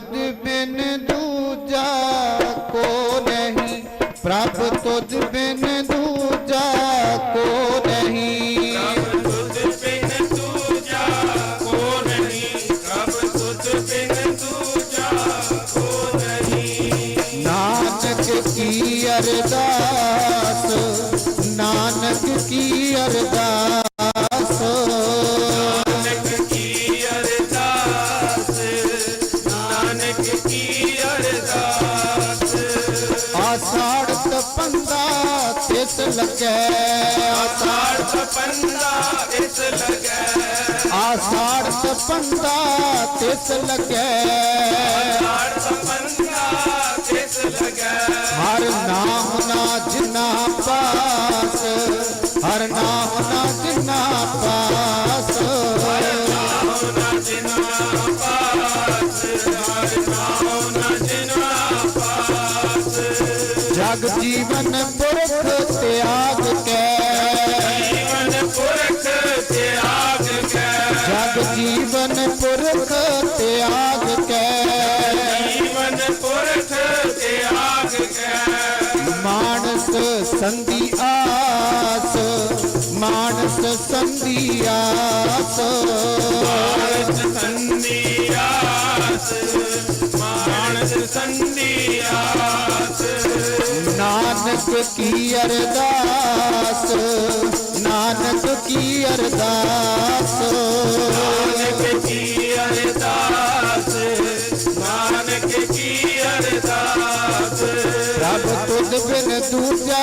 तुझ बिन दूजा को नहीं, प्रभ तुझ बिन दूजा को नहीं। की अरदास, नानक की अरदास। लगे। आषाढ़ सपंदा लगे। तिस लगे। हर नाम ना जिना पास हर नाम ना जिना पास। संधि आस मानस संधि आस। संधि मानस संधि नानक की अरदास नानक की अरदास। नानक की अरदास नानक की अरदास। रब तुझ बिन दूजा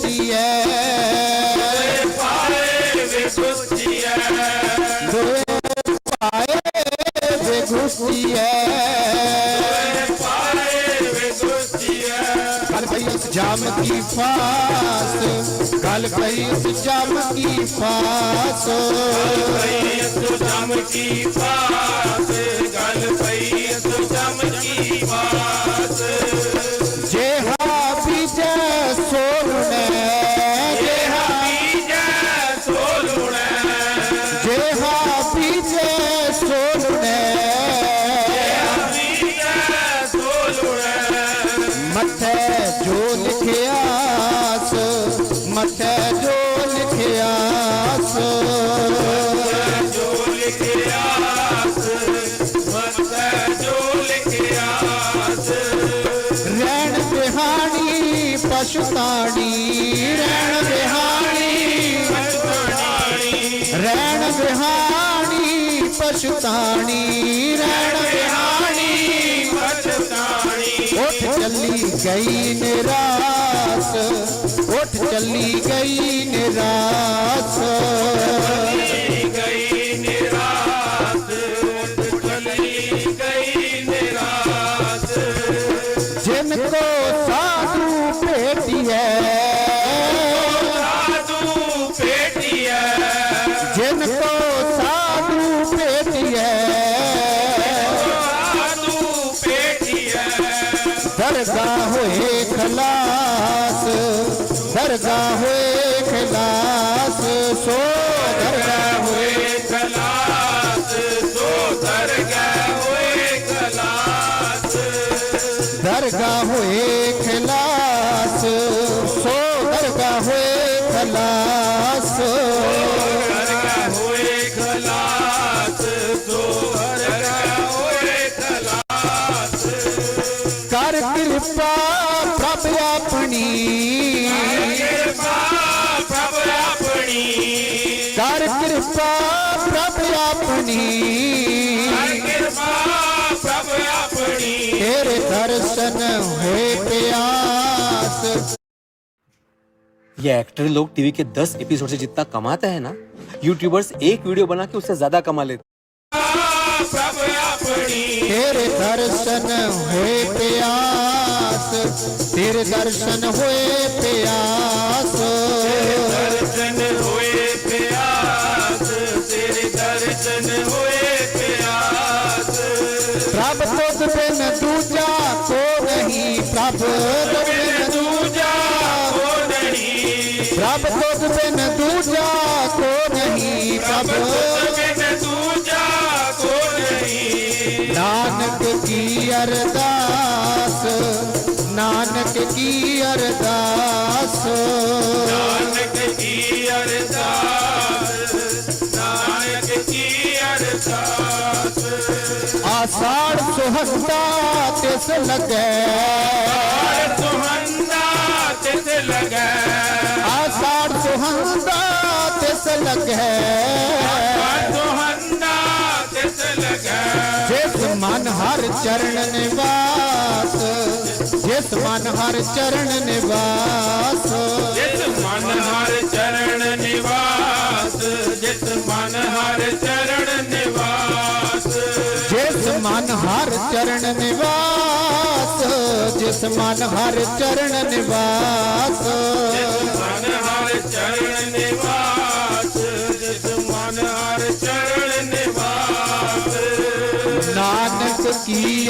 ਸੁਸਤੀਐ ਦੁਇ ਪਾਏ ਵੇ ਸੁਸਤੀਐ ਦੁਇ ਪਾਏ ਵੇ ਸੁਸਤੀਐ ਦੁਇ ਪਾਏ ਵੇ ਸੁਸਤੀਐ ਗਲ ਪਈ ਇਸ ਜਾਮ ਕੀ ਫਾਸ? ਗਲ ਪਈ ਇਸ ਜਾਮ ਕੀ ਫਾਸ? ਗਲ ਪਈ ਇਸ ਜਾਮ ਕੀ ਫਾਸ ਗਲ ਪਈ ਇਸ ਜਾਮ ਕੀ ਫਾਸ? मथे जो लिखियास मथे जो लिखियास जो लिखियास मथे रैण बिहानी पछतानी रैण बिहानी पछतानी रैण बिहानी पछतानी गई निराश उठ चली गई निराश गई निराश चली गई ਖਲਾਸ ਦਰਗਾਹ हर कृपा प्रभु अपनी तेरे दर्शन हो प्यास ये एक्टर लोग टीवी के दस एपिसोड से जितना कमाते हैं ना यूट्यूबर्स एक वीडियो बना के उससे ज़्यादा कमा लेते तेरे दर्शन हुए प्यास तेरे दर्शन हुए प्यास प्रभ तो बिन दूजा को नहीं प्रभ। दूजा को नहीं। नानक की अरदास नानक की अरदास। नानक की अरदास नानक की अरदास। आषाढ़ सुहस्ता तिस लगे। हर चरण निवास। जिस मन हर चरण निवास। जिस मन हर चरण निवास। जिस मन हर चरण निवास। जिस मन हर चरण निवास। जिस मन हर चरण निवास। जिस मन हर चरण निवास।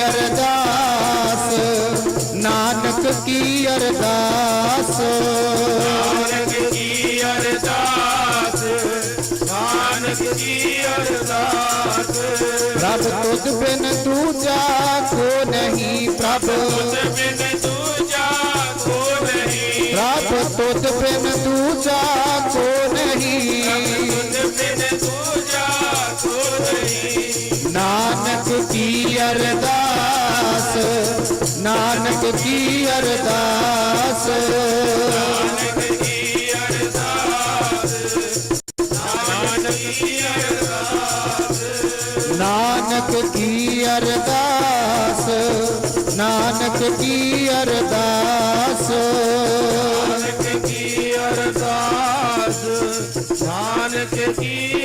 अरदास नानक की अरदास। नानक की अरदास नानक की अरदास। प्रभ तुझ बिन तू जा को नहीं प्रभ। तुझ बिन तू जा को नहीं। प्रभ तुझ बिन तुझ बिन तू जा को नहीं। नानक की अरदास। ਨਾਨਕ ਕੀ ਅਰਦਾਸ? ਨਾਨਕ ਕੀ ਅਰਦਾਸ? ਨਾਨਕ ਕੀ ਅਰਦਾਸ? ਨਾਨਕ ਕੀ ਅਰਦਾਸ? ਨਾਨਕ ਕੀ ਅਰਦਾਸ? ਨਾਨਕ ਕੀ ਅਰਦਾਸ ਨਾਨਕ ਕੀ